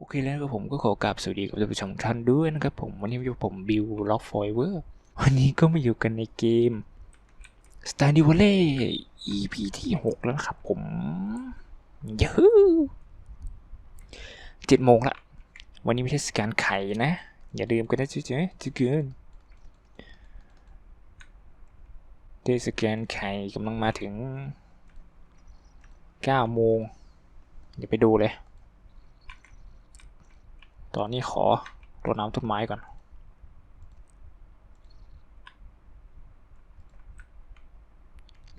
โอเคแล้วก็ผมก็ขอกราบสวัสดีกับท่านผู้ชมท่านด้วยนะครับผมวันนี้อยู่ผมบิวล็อกฟอยเวอร์วันนี้ก็มาอยู่กันในเกม s t a r d e w Valley EP ที่ 6 แล้วนะครับผมเยอะเจ็ดโมงละ วันนี้ไม่ใช่สการไข่นะ อย่าลืมกันนะเจ๊เจ๊จะเกินเทศกาลไข่กำลังมาถึง 9 โมงเดี๋ยวไปดูเลย ตอนนี้ขอรดน้ำต้นไม้ก่อน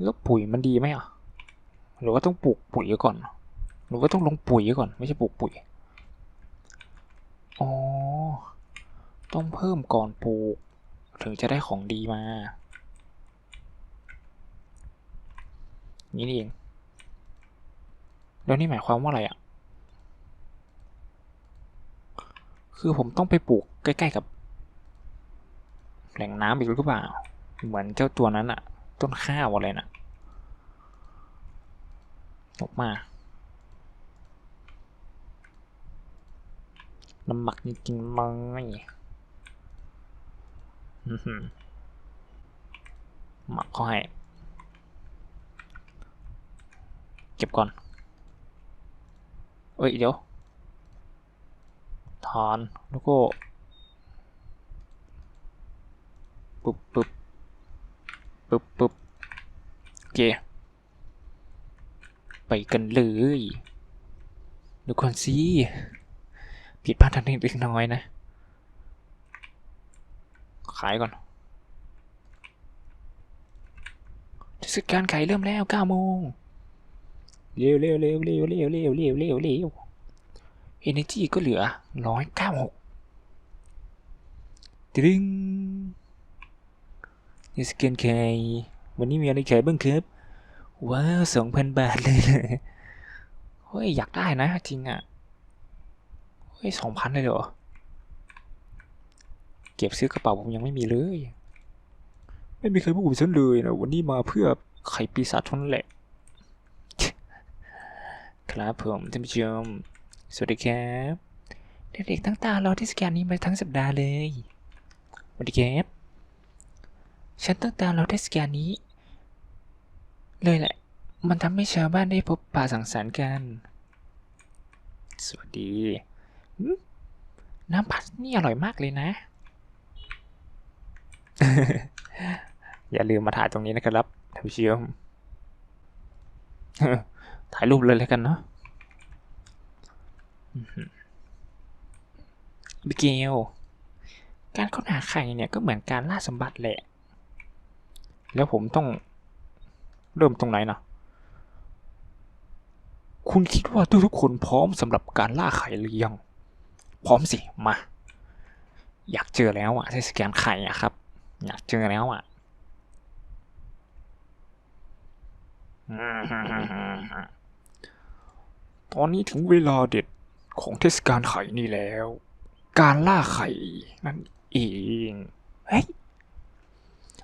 แล้วปุ๋ยมันดีไหมอะ หรือว่าต้องปลูกปุ๋ยก่อน หรือว่าต้องลงปุ๋ยก่อน ไม่ใช่ปลูกปุ๋ย อ๋อ ต้องเพิ่มก่อนปลูก ถึงจะได้ของดีมา นี่เอง แล้วนี่หมายความว่าอะไรอะ คือผมต้องไปปลูกใกล้ๆกับ แหล่งน้ำอีกหรือเปล่า เหมือนเจ้าตัวนั้นอะต้นข้าวอะไรนะออกมาน้ำหมักจริงๆมอื้อหือหมักเขาให้ เก็บก่อน เอ้ย เดี๋ยว ถอนแล้วก็ปึ๊บปึ๊บปึ๊บปึ๊บโอเค ไปกันเลยดูก่อนสิผิดพลาดทางเทคนิคเล็กน้อยนะ ขายก่อนเทศกาลขายเริ่มแล้วเก้าโมงเร็วเร็วเร็วเร็วเร็วเร็วเร็วเร็วเร็ว Energy ก็เหลือร้อยเก้าหกตึงนี่สแกนใครวันนี้มีอะไรขายบ้างครับ ว้าวสองพันบาทเลยเลยเฮ้ย อยากได้นะ จริงอะ เฮ้ยสองพันเลยเหรอ เก็บซื้อกระเป๋าผมยังไม่มีเลย ไม่มีใครพูดกับฉันเลยนะ วันนี้มาเพื่อไขปีศาจเท่านั้นแหละ ครับผมท่านผู้ชม สวัสดีครับ เด็กๆตั้งตารอเทศกาลนี้มาทั้งสัปดาห์เลย สวัสดีครับ ฉันตั้งตารอเทศกาลนี้ เลยแหละ มันทำให้ชาวบ้านได้พบปะสังสรรค์กัน สวัสดี น้ำผัดนี่อร่อยมากเลยนะ อย่าลืมมาถ่ายตรงนี้นะครับท่านผู้ชมถ่ายรูปเลยแล้วกันเนาะ บิเกล การค้นหาไข่เนี่ยก็เหมือนการล่าสมบัติแหละ แล้วผมต้องเริ่มตรงไหนนะคุณคิดว่าทุกๆคนพร้อมสำหรับการล่าไข่หรือยัง พร้อมสิ มา อยากเจอแล้วอะเทศกาลไข่อะครับ อยากเจอแล้วอะตอนนี้ถึงเวลาเด็ด ของเทศกาลไข่นี่แล้ว การล่าไข่นั่นเองเฮ้ย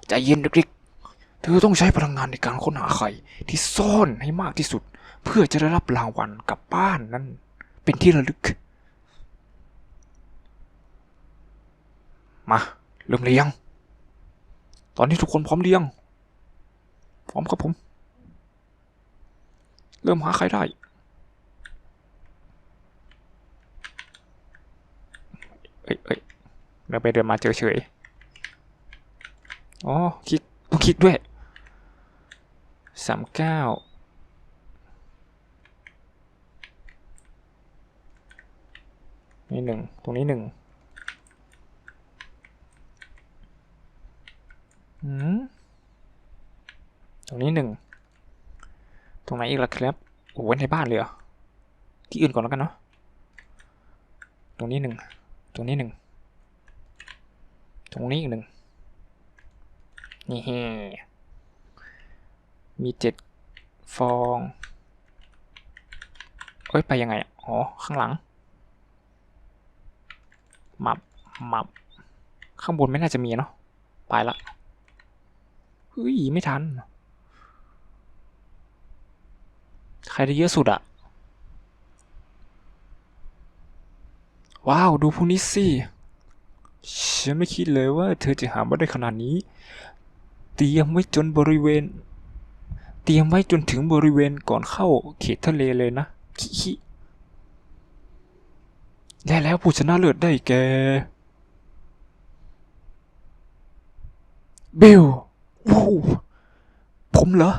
ใจเย็นเด็กๆ เธอต้องใช้พลังงานในการค้นหาไข่ที่ซ่อนให้มากที่สุด เพื่อจะได้รับรางวัลกลับบ้านนั่นเป็นที่ระลึก มาเริ่มเลี้ยง ตอนนี้ทุกคนพร้อมเลี้ยง พร้อมครับผม เริ่มหาไข่ได้ เอ้ยเอ้ยเดินไปเดินมาเจอเฉยอ๋อคลิกต้องคลิกด้วยสามเก้านี่หนึ่งตรงนี้หนึ่งอืมตรงนี้หนึ่ง ตรงไหนอีกล่ะครับโอ้โหในบ้านเลยเหรอ ที่อื่นก่อนแล้วกันเนาะ ตรงนี้หนึ่ง ตรงนี้หนึ่ง ตรงนี้อีกหนึ่ง นี่ฮมีเจ็ดฟอง เอ้ย ไปยังไงอะอ๋อ ข้างหลัง มับ มับ ข้างบนไม่น่าจะมีเนาะ ไปละเฮ้ย ไม่ทัน ใครได้เยอะสุดอะ ว้าวดูพวกนี้สิฉันไม่คิดเลยว่าเธอจะหามาได้ขนาดนี้ เตรียมไว้จนบริเวณ เตรียมไว้จนถึงบริเวณก่อนเข้าเขตทะเลเลยนะคิคิและแล้วผู้ชนะเลิศได้แก่เบลว้ผมเหรอ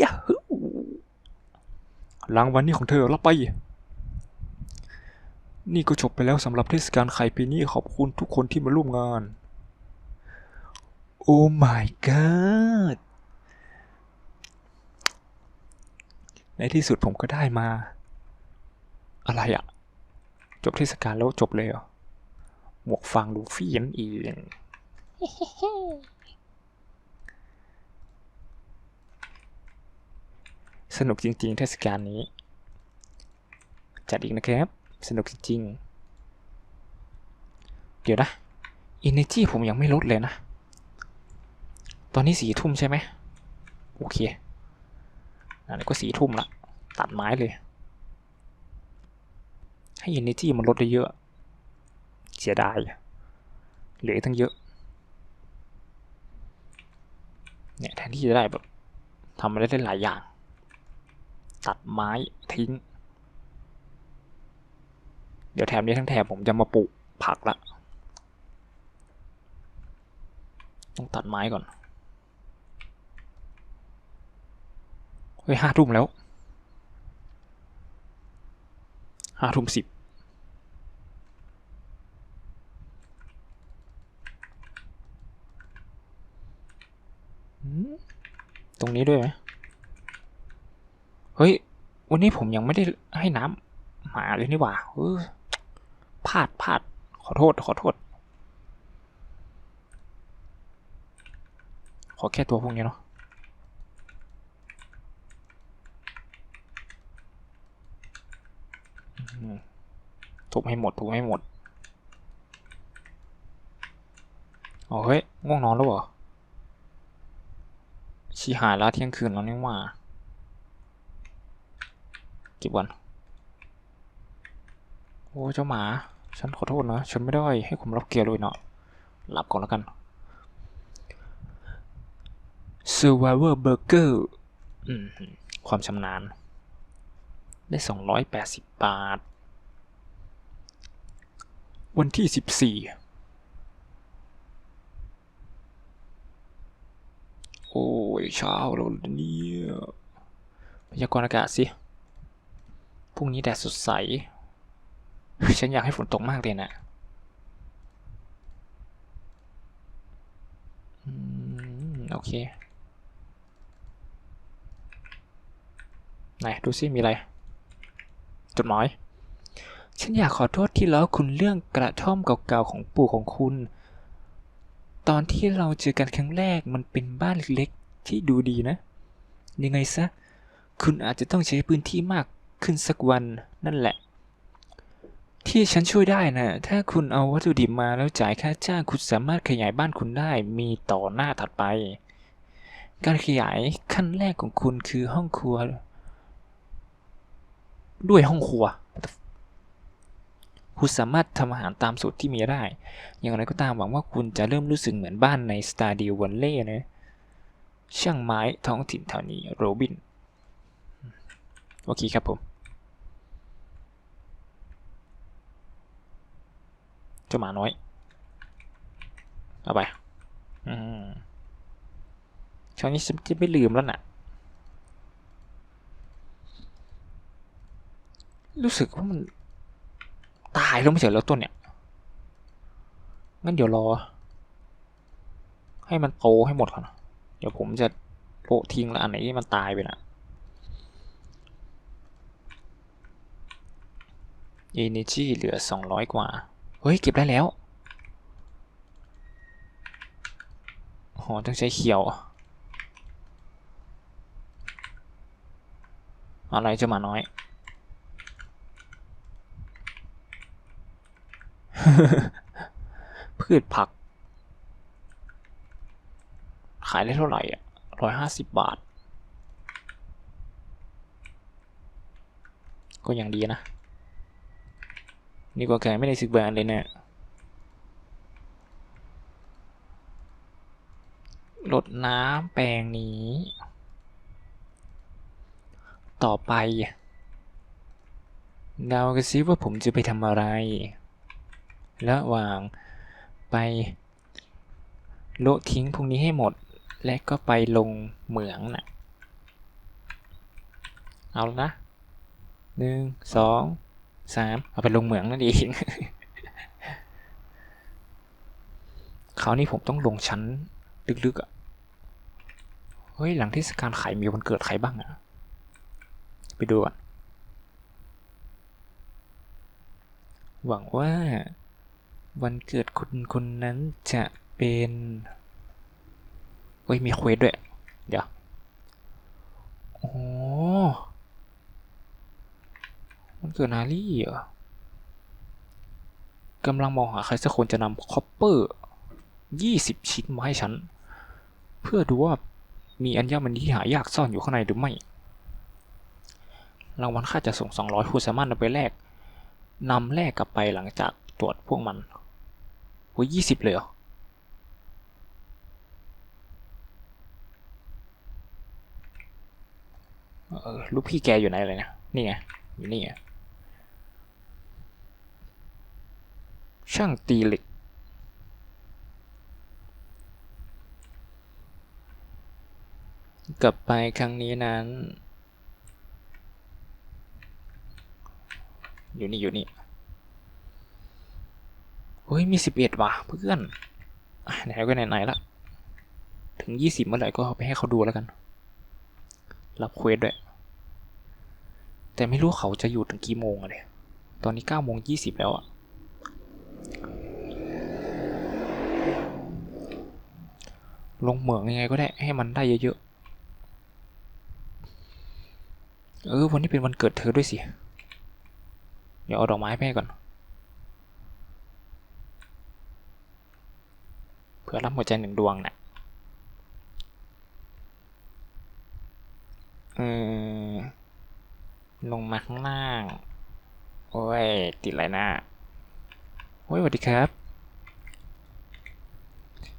ยาฮูรางวัลนี้ของเธอรับไป นี่ก็จบไปแล้วสำหรับเทศกาลไข่ปีนี้ขอบคุณทุกคนที่มาร่วมงาน โอ้ my god ในที่สุดผมก็ได้มา อะไรอะจบเทศกาลแล้วจบเลยเหรอ หมวกฟางลูฟี่นั่นเองสนุกจริงๆเทศกาลนี้ จัดอีกนะครับ สนุกจริงๆเดี๋ยวนะ Energy ผมยังไม่ลดเลยนะ ตอนนี้สี่ทุ่มใช่ไหมโอเคอันนี้ก็สี่ทุ่มละ ตัดไม้เลย ให้ Energy มันลดได้เยอะ เสียดาย เหลือตั้งเยอะ เนี่ยแทนที่จะได้แบบทำอะไรได้หลายอย่าง ตัดไม้ทิ้ง เดี๋ยวแถมนี้ทั้งแถบผมจะมาปลูกผักละ ต้องตัดไม้ก่อน เฮ้ยห้าทุ่มแล้วห้าทุ่มสิบตรงนี้ด้วยไหมเฮ้ย วันนี้ผมยังไม่ได้ให้น้ำหมาเลยนี่หว่าเออ พลาดพลาดขอโทษ ขอโทษ ขอแค่ตัวพวกนี้เนาะอืมทุบให้หมดทุบให้หมดอ๋อเฮ้ย ง่วงนอนแล้วเหรอชีหายแล้วเที่ยงคืนแล้วนี่ว่าก็บวัน โอ้ เจ้าหมา ฉันขอโทษนะ ฉันไม่ได้ให้ความรับเกียรติเลยเนาะหลับก่อนแล้วกัน Survivor Burger อืมความชำนาญ ได้สองร้อยแปดสิบบาท วันที่สิบสี่โอ้ยเช้าแล้วเนี่ยพยากรณ์อากาศสิ พรุ่งนี้แดดสดใส ฉันอยากให้ฝนตกมากเลยนะโอเค ไหน ดูซิมีอะไร จดหมาย ฉันอยากขอโทษที่ล้อคุณเรื่องกระท่อมเก่าๆของปู่ของคุณ ตอนที่เราเจอกันครั้งแรกมันเป็นบ้านเล็กๆที่ดูดีนะ ยังไงซะ คุณอาจจะต้องใช้พื้นที่มากขึ้นสักวันนั่นแหละ ที่ฉันช่วยได้นะ ถ้าคุณเอาวัตถุดิบมาแล้วจ่ายค่าจ้างคุณสามารถขยายบ้านคุณได้ มีต่อหน้าถัดไป การขยายขั้นแรกของคุณคือห้องครัว ด้วยห้องครัว คุณสามารถทำอาหารตามสูตรที่มีได้ อย่างไรก็ตามหวังว่าคุณจะเริ่มรู้สึกเหมือนบ้านในสตาร์ดิววันเล่นะช่างไม้ท้องถิ่นแถวนี้โรบิน โอเคครับผม เจ้าหมาน้อย เอาไป อืมช่วงนี้ฉันจะไม่ลืมแล้วน่ะ รู้สึกว่ามันตายแล้วไม่ใช่แล้วต้นเนี่ย งั้นเดี๋ยวรอ ให้มันโตให้หมดก่อน เดี๋ยวผมจะโปะทิ้งแล้วอันไหนที่มันตายไปนะเอเนจีเหลือสองร้อยกว่า เฮ้ย เก็บได้แล้วอ๋อต้องใช้เขียว อะไรจะมาน้อย พืชผัก ขายได้เท่าไหร่อะร้อยห้าสิบบาท ก็ยังดีนะ นี่ก็ขายไม่ได้สิบบาทเลยนะลดน้ำแปลงนี้ ต่อไปเดากันซิว่าผมจะไปทำอะไร ระหว่างไปโละทิ้งพวกนี้ให้หมด และก็ไปลงเหมืองน่ะ เอาละนะหนึ่งสอง สามเอาไปลงเหมืองนั่นเองคราวนี้ผมต้องลงชั้นลึกๆอะ เฮ้ย หลังเทศกาลไข่มีวันเกิดใครบ้างอะ ไปดูอะ หวังว่าวันเกิดคนคนนั้นจะเป็นเฮ้ย มีเควสด้วย เดี๋ยว โอ้ มันเกิดนารี่เหรอกำลังมองหาใครสักคนจะนำคอปเปอร์ยี่สิบชิ้นมาให้ฉัน เพื่อดูว่ามีอัญมณีที่หายากซ่อนอยู่ข้างในหรือไม่ รางวัลค่าจะส่งสองร้อยคุณสามารถนำไปแลกนำแลกกลับไปหลังจากตรวจพวกมันโอ้ยยี่สิบเลยเหรอเออลูกพี่แกอยู่ไหนเลยนะ นี่ไง อยู่นี่ไง ช่างตีเหล็ก กลับไปครั้งนี้นั้น อยู่นี่อยู่นี่เฮ้ย มีสิบเอ็ดว่ะเพื่อนไหนก็ไหนๆละถึงยี่สิบเมื่อไหร่ก็เอาไปให้เขาดูแล้วกัน รับเควสด้วย แต่ไม่รู้เขาจะอยู่ถึงกี่โมงอะเนี่ยตอนนี้เก้าโมงยี่สิบแล้วอะ ลงเหมืองยังไงก็ได้ให้มันได้เยอะๆ เออวันนี้เป็นวันเกิดเธอด้วยสิ เดี๋ยวเอาดอกไม้ไปก่อนเพื่อรับหัวใจหนึ่งดวงนะ่ะเออลงมาข้างล่าง โอ้ย ติดอะไรหน้า โอ้ยสวัสดีครับ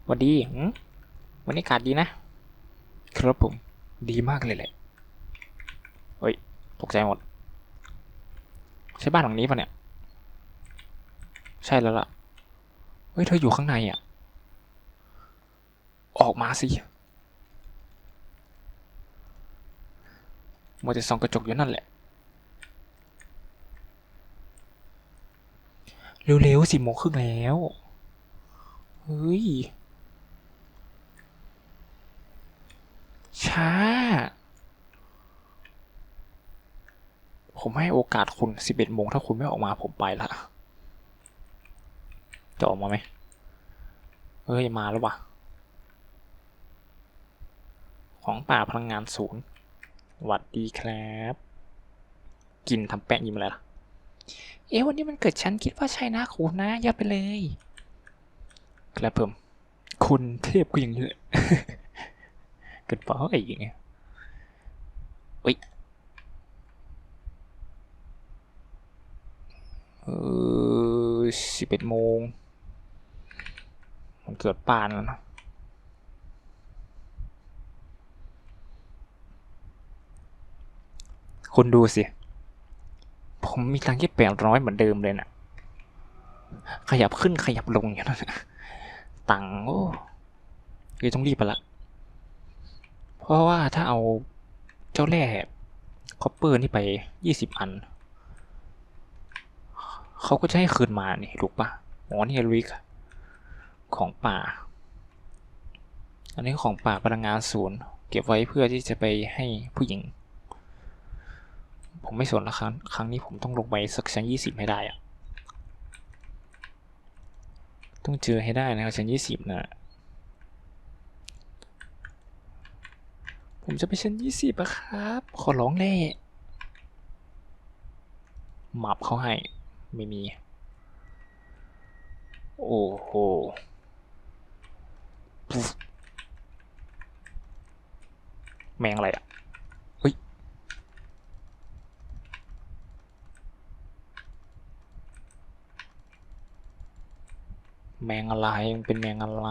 สวัสดีหื วันนี้อากาศดีนะ ครับผม ดีมากเลยแหละเฮ้ยตกใจหมด ใช่บ้านหลังนี้ปะเนี่ย ใช่แล้วล่ะ เฮ้ย เธออยู่ข้างในอะ ออกมาสิมัวแต่ส่องกระจกอยู่นั่นแหละ เร็วๆสิโมงครึ่งแล้ว เฮ้ย ช้า ผมให้โอกาสคุณ 11โมงถ้าคุณไม่ออกมาผมไปละ จะออกมาไหมเฮ้ย มาแล้ววะของป่าพลังงานศูนย์หวัดดีครับ กินทำแป้งยิ้มอะไรล่ะ เอ๊ะวันนี้มันเกิดฉันคิดว่าใช่นะคุณนะยอดไปเลย ครับผมคุณเทพก็อย่างนี้แหละ กิดเปล่าไอ้อย่างเงี้ยเฮ้ยเออสิบเอ็ดโมง มันเกิดป่านแล้วนะคุณดูสิ ผมมีตังค์แค่แปดร้อยเหมือนเดิมเลยนะ่ะ ขยับขึ้นขยับลงอย่างนั้นนะตังค์โอ้ยต้องรีบไปละ เพราะว่าถ้าเอาเจ้าแร่คอปเปอร์นี่ไปยี่สิบอัน เขาก็จะให้คืนมานี่ถูกปะอ๋อนี่ลิกของป่า อันนี้ของป่าพลังงานศูนย์ เก็บไว้เพื่อที่จะไปให้ผู้หญิง ผมไม่สนละครั้งครั้งนี้ผมต้องลงไปสักชั้นยี่สิบให้ได้อะต้องเจอให้ได้นะครับชั้นยี่สิบนะ ผมจะไปชั้นยี่สิบอะครับ ขอร้องแน่หมับเขาให้ ไม่มี โอ้โหแมงอะไรอะเฮ้ย แมงอะไรมันเป็นแมงอะไร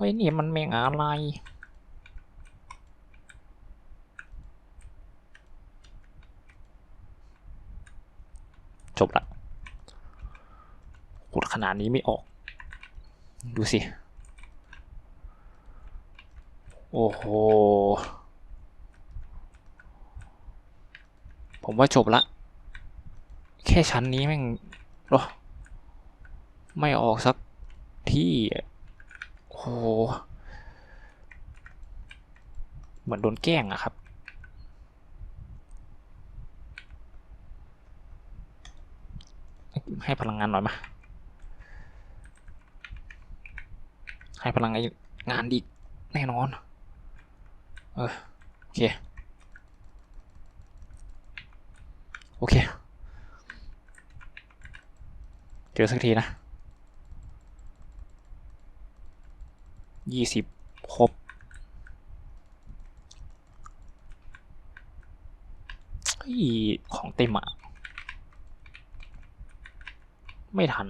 เฮ้ยนี่มันแมงอะไร จบละขุดขนาดนี้ไม่ออก ดูสิ โอ้โห ผมว่าจบละ แค่ชั้นนี้แม่งหรอไม่ออกสักที่ โห เหมือนโดนแกล้งอะครับ ให้พลังงานหน่อยมา ให้พลังงานอีกแน่นอน เออ โอเค โอเค เจอสักทีนะ ยี่สิบครบเฮ้ยของเต็มอะไม่ทัน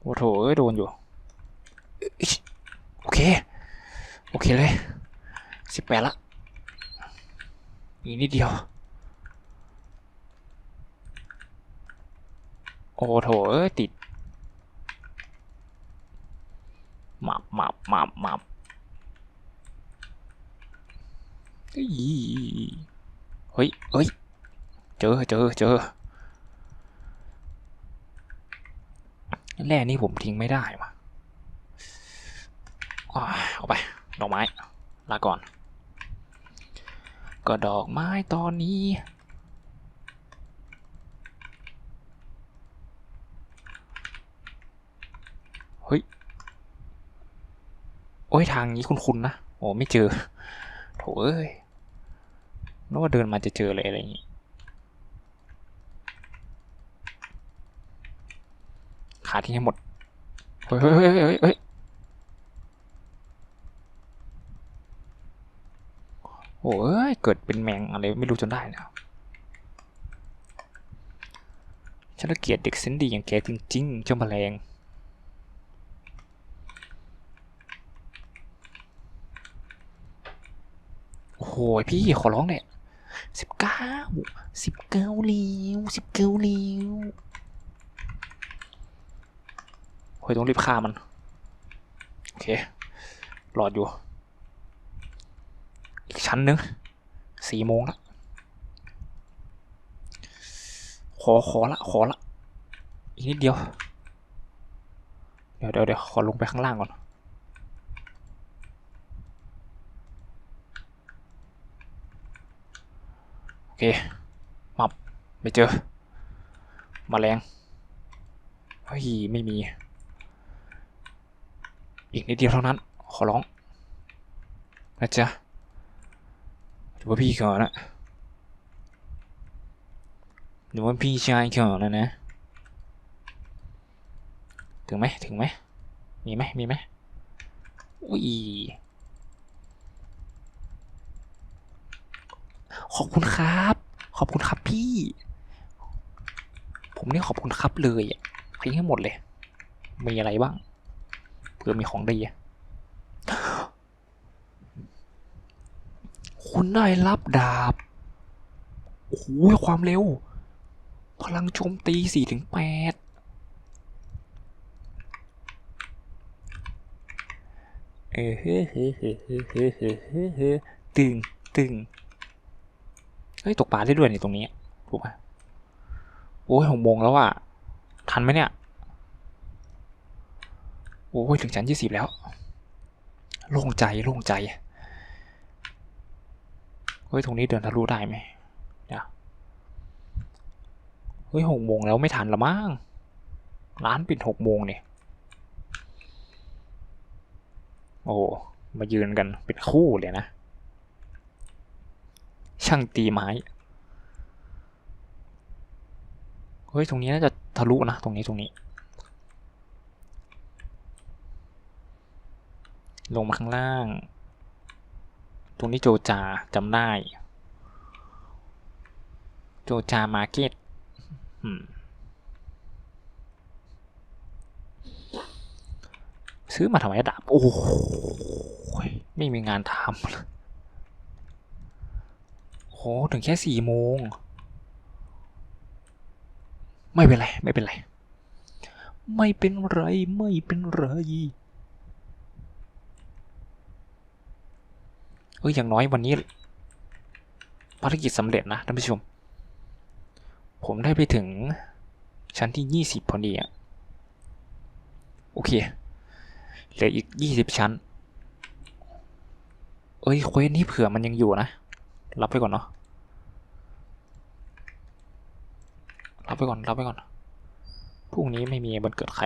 โอ้โถเอ้ย โดนอยู่ โอเค โอเคเลยสิบแปดละอีกนิดเดียว โอ้โถเอ้ยติดหมับหมับหมับหมับเฮ้ยเฮ้ยเฮ้ยเจอเจอเจอแร่นี่ผมทิ้งไม่ได้มาเอาไป ดอกไม้ ลาก่อน ก็ดอกไม้ตอนนี้ เฮ้ย โอ้ยทางนี้คุ้นๆนะ โอ้ไม่เจอ โถเอ้ยนึกว่าเดินมาจะเจอเลยอะไรอย่างงี้ ขาทิ้งให้หมดเฮ้ยเฮ้ยเฮ้ยเฮ้ยเฮ้ยโอ้ย เกิดเป็นแมงอะไรไม่รู้จนได้นะฉันละเกียดเด็กเซนดีอย่างแกจริงๆ เจ้าแมลง โอ้โหพี่ขอร้องเนี่ยสิบเก้าสิบเก้าเลี้ยวสิบเก้าเลี้ยวเฮ้ยต้องรีบฆ่ามัน โอเครอดอยู่ อีกชั้นหนึ่งสี่โมงละขอขอละขอละ อีกนิดเดียว เดี๋ยวเดี๋ยวเดี๋ยวขอลงไปข้างล่างก่อน อเค มับ ไม่เจอมาแมลงเฮ้ยไม่มี อีกนิดเดียวเท่านั้น ขอร้อง นะจ๊ะหรือว่าพี่ก่อนนะหรือว่าพี่ชายก่อนนะนะ ถึงไหมถึงไหม มีไหมมีไหมอุ้ย ขอบคุณครับ ขอบคุณครับพี่ ผมนี่ขอบคุณครับเลยอะทิ้งให้หมดเลย มีอะไรบ้าง เพื่อมีของดีคุณได้รับดาบ โอ้โหความเร็ว พลังโจมตีสี่ถึงแปดเออเฮ้เฮ้เฮ้เฮ้เฮ้เฮ้ตึงตึง เฮ้ยตกปลาได้ด้วยนี่ตรงนี้ถูกปะโอ้ยหกโมงแล้วอะทันไหมเนี่ยโอ้ยถึงชั้นยี่สิบแล้ว โล่งใจโล่งใจเฮ้ยตรงนี้เดินทะลุได้ไหมเดี๋ยวเฮ้ยหกโมงแล้วไม่ทันละมั้งร้านปิดหกโมงเนี่ยโอ้มายืนกันเป็นคู่เลยนะ ช่างตีไม้ เฮ้ย ตรงนี้น่าจะทะลุนะ ตรงนี้ตรงนี้ ลงมาข้างล่าง ตรงนี้โจจาจำได้ โจจามาร์เก็ตซื้อมาทำไมดาบ โอ้โหไม่มีงานทำเลย หถึงแค่สี่โมง ไม่เป็นไร ไม่เป็นไร ไม่เป็นไร ไม่เป็นไรเอ้ยอย่างน้อยวันนี้ภารกิจสำเร็จนะท่านผู้ชม ผมได้ไปถึงชั้นที่ยี่สิบพอดีอะโอเค เหลืออีกยี่สิบชั้น เอ้ยเควสนี้เผื่อมันยังอยู่นะ รับไปก่อนเนาะ รับไปก่อน รับไปก่อน พรุ่งนี้ไม่มีวันเกิดใคร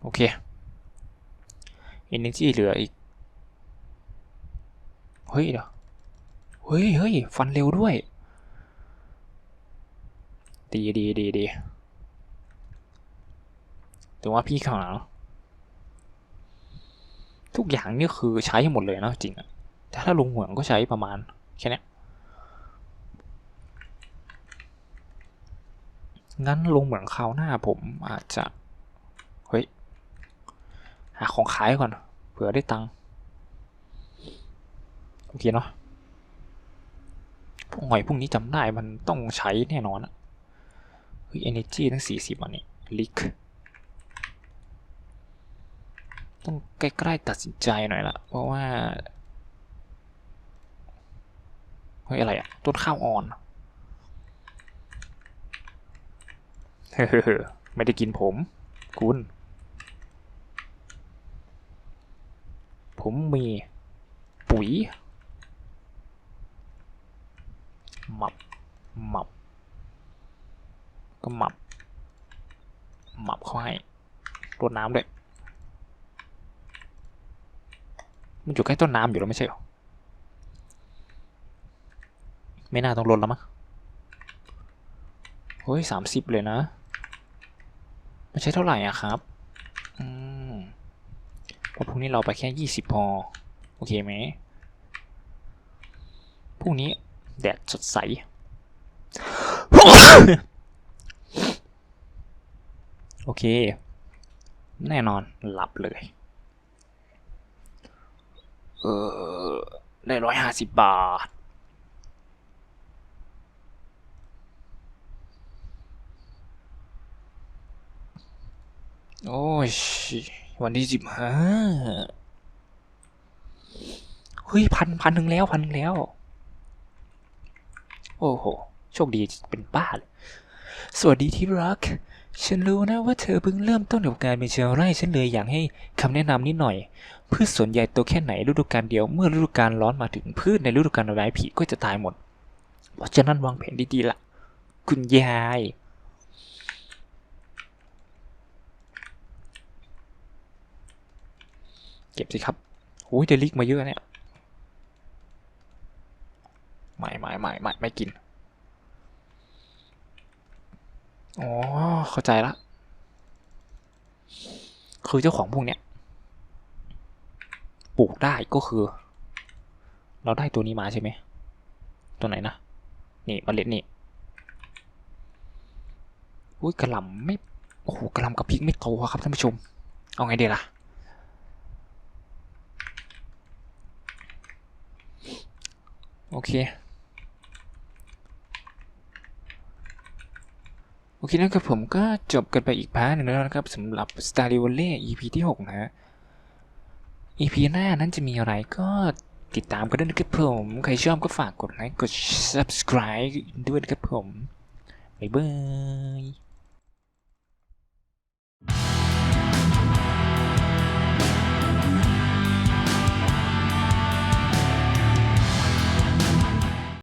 โอเค energy เหลืออีก เฮ้ยเดี๋ยว เฮ้ยเฮ้ยฟันเร็วด้วย ดีดีดีดีแต่ว่าพี่ข้างหลัง ทุกอย่างนี่คือใช้หมดเลยนะจริงอะแต่ถ้าลงเหมืองก็ใช้ประมาณแค่นี้งั้นลงเหมืองคราวหน้าผมอาจจะเฮ้ยหาของขายก่อนเผื่อได้ตังค์โอเคเนาะพวกหอยพวกนี้จำได้มันต้องใช้แน่นอนอะเฮ้ย energy ทั้งสี่สิบอันนี้ลิก ต้องใกล้ๆตัดสินใจหน่อยละเพราะว่าเฮ้ยอะไรอะต้นข้าวอ่อนเฮ้อไม่ได้กินผม คุณ ผมมีปุ๋ยหมับหมับ ก็หมับหมับเขาให้รดน้ำด้วย มันอยู่ใกล้ต้นน้ำอยู่แล้วไม่ใช่หรอ ไม่น่าต้องลดแล้วมั้งเฮ้ยสามสิบเลยนะไม่ใช่เท่าไหร่อะครับ อืมพราะพรุ่งนี้เราไปแค่ยี่สิบพอ โอเคไหมพรุ่งนี้แดดสดใส โอเค แน่นอนหลับเลย เออ ได้ร้อยห้าสิบบาท โอ้ย วันที่สิบห้าเฮ้ยพันพันหนึ่งแล้วพันหนึ่งแล้ว โอ้โห โชคดีเป็นบ้าเลย สวัสดีที่รัก ฉันรู้นะว่าเธอเพิ่งเริ่มต้นกับการเป็นชาวไร่ฉันเลยอยากให้คำแนะนำนิดหน่อย พืชสวนใหญ่โตแค่ไหนฤดูกาลเดียว เมื่อฤดูกาลร้อนมาถึงพืชในฤดูกาลร้ายผีก็จะตายหมด เพราะฉะนั้นวางแผนดีๆละคุณยาย เก็บสิครับโอ้ยเดลิกมาเยอะเนี่ย ไม่ไม่ไม่ไม่ไม่กิน อ๋อ เข้าใจละ คือเจ้าของพวกเนี้ยปลูกได้ก็คือ เราได้ตัวนี้มาใช่ไหม ตัวไหนนะ นี่มเมล็ดนี่อุ้ยกระหล่ำไม่โอ้โหกระหล่ำกับพริกไม่โตครับท่านผู้ชม เอาไงดีล่ะ โอเค โอเคนะครับผมก็จบกันไปอีกพาร์ทหนึงแล้วนะครับสำหรับ Star r i v a l l e EP ที่ 6 นะฮะ EP หน้านั้นจะมีอะไรก็ติดตามกันด้วยนะครับผม ใครชอบก็ฝากกดไลค์กด subscribe ด้วยนะครับผม บ๊ายบาย